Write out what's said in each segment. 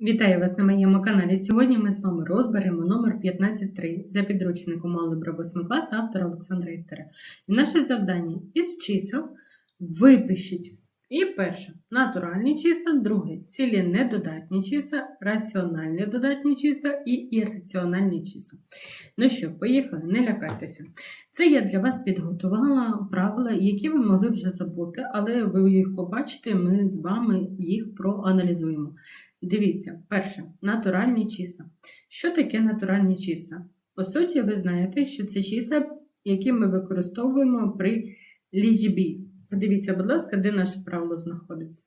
Вітаю вас на моєму каналі. Сьогодні ми з вами розберемо номер 15.3 за підручником Алгебра 8 класу автора Олександра Істера. І наше завдання із чисел випишіть. І перше натуральні числа, друге цілі недодатні числа, раціональні додатні числа і ірраціональні числа. Ну що, поїхали, не лякайтеся. Це я для вас підготувала правила, які ви могли вже забути, але ви їх побачите, ми з вами їх проаналізуємо. Дивіться, перше, натуральні числа. Що таке натуральні числа? По суті, ви знаєте, що це числа, які ми використовуємо при лічбі. Подивіться, будь ласка, де наше правило знаходиться.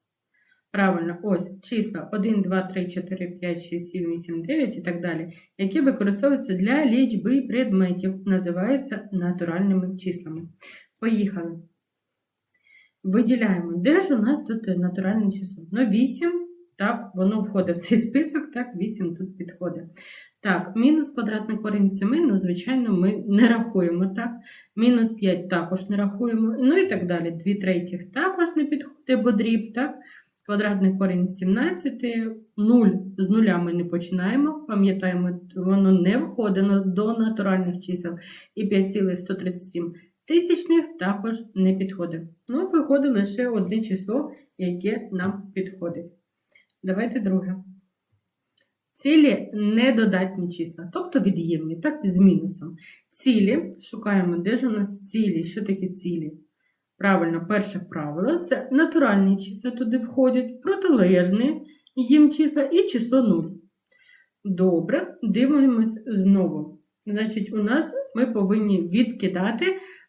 Правильно, ось числа 1, 2, 3, 4, 5, 6, 7, 8, 9 і так далі, які використовуються для лічби предметів, називаються натуральними числами. Поїхали. Виділяємо, де ж у нас тут натуральне число? Ну, 8. Так, воно входить в цей список, так, 8 тут підходить. Так, мінус квадратний корінь 7, ну, звичайно, ми не рахуємо, так. Мінус 5 також не рахуємо. Ну і так далі. 2 третіх також не підходить, бо дріб, так. Квадратний корінь 17, 0 з нуля ми не починаємо. Пам'ятаємо, воно не входить до натуральних чисел. І 5,137 тисячних також не підходить. Ну, от виходить лише одне число, яке нам підходить. Давайте друге. Цілі недодатні числа, тобто від'ємні, так, з мінусом. Цілі, шукаємо, де ж у нас цілі, що таке цілі? Правильно, перше правило це натуральні числа туди входять, протилежні їм числа і число 0. Добре, дивимось знову. Значить, у нас ми повинні відкидати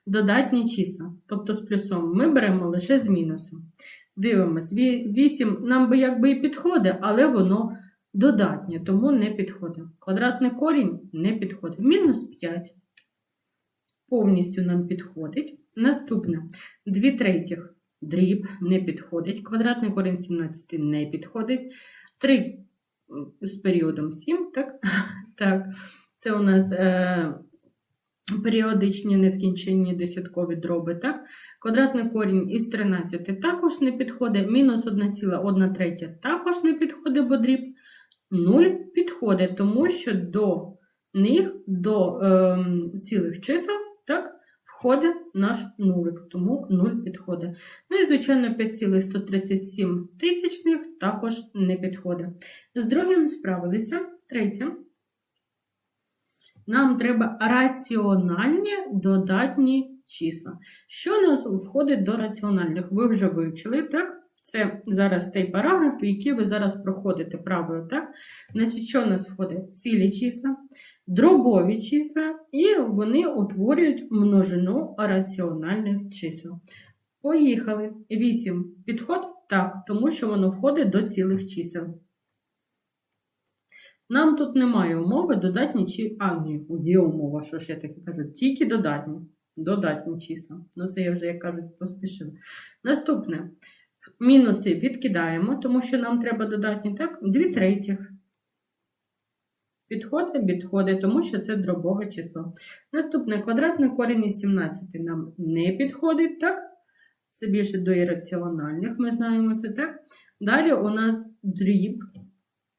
додатні числа, тобто з плюсом. Ми беремо лише з мінусом. Дивимось, 8 нам би якби і підходить, але воно додатнє, тому не підходить. Квадратний корінь не підходить. Мінус 5. Повністю нам підходить. Наступне 2 третіх дріб не підходить. Квадратний корінь 17 не підходить. 3 з періодом 7, так? так. Це у нас е, періодичні нескінченні десяткові дроби. так? Квадратний корінь із 13 також не підходить. Мінус 1,1 третя також не підходить, бо дріб 0 підходить, тому що до них, до е, цілих чисел, так, входить наш нулик, тому 0 підходить. Ну і, звичайно, 5,137 тисячних також не підходить. З другим справилися. Третє. Нам треба раціональні додатні числа. Що нас входить до раціональних? Ви вже вивчили, так? Це зараз той параграф, який ви зараз проходите правило, так? Значить, що у нас входить? Цілі числа, дробові числа, і вони утворюють множину раціональних чисел. Поїхали. 8 підходить? Так, тому що воно входить до цілих чисел. Нам тут немає умови додатні чи. А, ні, є умова, що ж я таки кажу, тільки додатні. Додатні числа. Ну, це я вже, як кажуть, поспішила. Наступне. Мінуси відкидаємо, тому що нам треба додатні, так? 2 третіх. Підходить, підходить, тому що це дробове число. Наступне квадратний корінь із 17 нам не підходить, так? Це більше до ірраціональних, ми знаємо це, так? Далі у нас дріб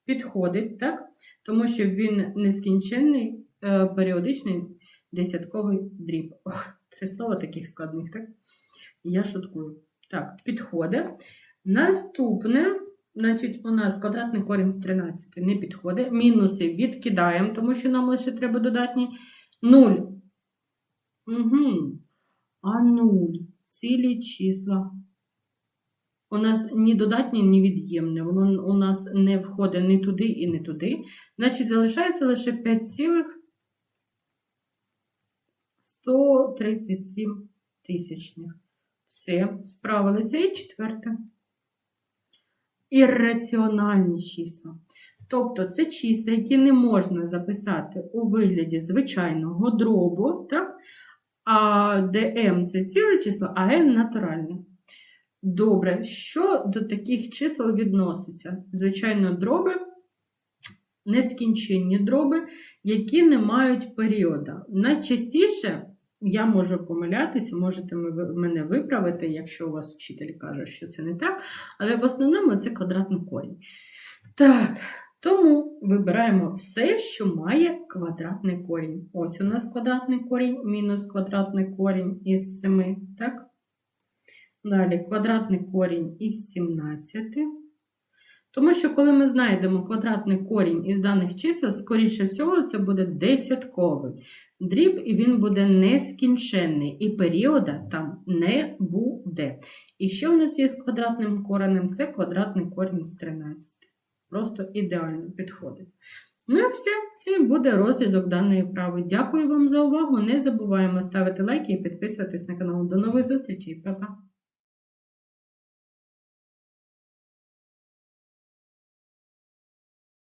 підходить, так? Тому що він нескінченний, е, періодичний десятковий дріб. Ох, три слова таких складних, так? Я шуткую. Так, підходить. Наступне, значить, у нас квадратний корінь з 13 не підходить. Мінуси відкидаємо, тому що нам лише треба додатні 0. Угу. А 0. Цілі числа. У нас ні додатнє, ні від'ємне. Воно у нас не входить ні туди і не туди. Значить, залишається лише 5,137 тисячних. Все, справилися. І четверте. Ірраціональні числа. Тобто це числа, які не можна записати у вигляді звичайного дробу, так? а де це ціле число, а n натуральне. Добре, що до таких чисел відноситься? Звичайно, дроби, нескінченні дроби, які не мають періода. Найчастіше Я можу помилятися, можете мене виправити, якщо у вас вчитель каже, що це не так. Але в основному це квадратний корінь. Так, тому вибираємо все, що має квадратний корінь. Ось у нас квадратний корінь, мінус квадратний корінь із 7. Так? Далі квадратний корінь із 17. Тому що, коли ми знайдемо квадратний корінь із даних чисел, скоріше всього, це буде десятковий дріб, і він буде нескінченний, і періода там не буде. І що в нас є з квадратним коренем? Це квадратний корінь з 13. Просто ідеально підходить. Ну і все, це буде розв'язок даної вправи. Дякую вам за увагу. Не забуваємо ставити лайки і підписуватись на канал. До нових зустрічей, Па-па!